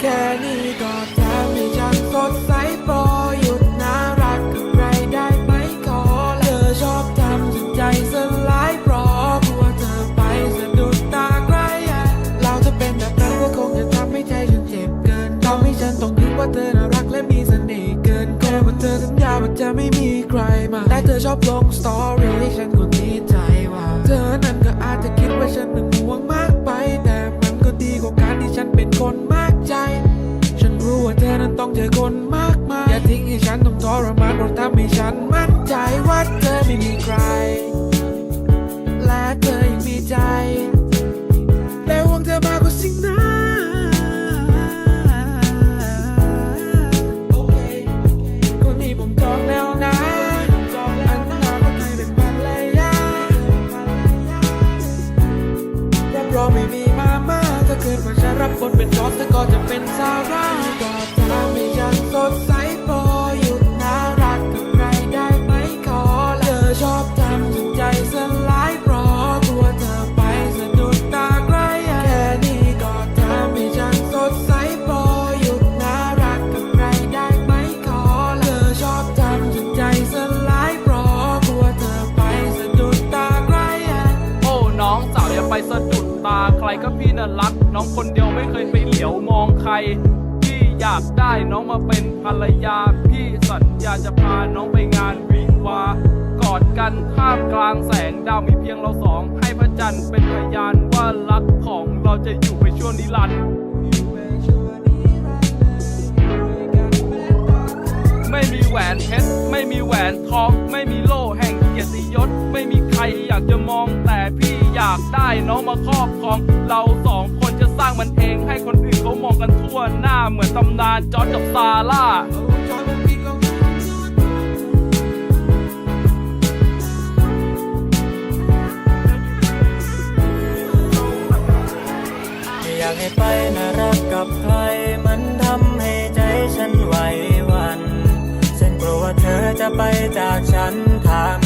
แค่นี้ก็แทบไม่จะสดใสพอหยุดน่ารักกับใครได้ไหมขอเธอชอบทำจนใจสลายเพราะกลัวเธอไปสะดุดตาใครอะเราจะเป็นแบบนั้นก็คงจะทำให้ใจฉันเจ็บเกินทำให้ฉันต้องคิดว่าเธอน่ารักและมีเสน่ห์เกินแค่ว่าเธอสัญญาว่าจะไม่มี ต้องเจอคนมากมาย อย่าทิ้งให้ฉันต้องทรมานเพราะทำให้ฉันมั่นใจว่าเธอไม่มีใคร และเธอยังมีใจ และหวังเธอมากกว่าสิ่งนั้นคนนี้ผมจองแล้วนะอันนาก็เคยเป็นภรรยารับรอไม่มีมาม่าถ้าเกิดว่าฉันรับบทเป็นจอร์จเธอก็จะเป็นซาร่าก็ทำ รก็พี่น่ารัก น้องคนเดียวไม่เคยไปเหลียวมองใคร พี่อยากได้น้องมาเป็นภรรยา พี่สัญญาจะพาน้องไปงานวิวา กอดกันท่ามกลางแสงดาวมีเพียงเราสอง ให้พระจันทร์เป็นพยานว่ารักของเราจะอยู่ไปชั่วนิรันดร์ไม่มีแหวนเพชรไม่มีแหวนทอง ไม่มีโล่แห่งเกียรติยศ ไม่มีใครอยากจะมองากได้น้องมาครอบครอง เราสองคนจะสร้างมันเอง ให้คนอื่นเขามองกันทั่วหน้าเหมือนตำนานจอร์จกับซาร่า อยากให้ไปน่ารักกับใคร มันทำให้ใจฉันไหวหวัน ฉันกลัวว่าเธอจะไปจากฉันถามีใครมาแย่ง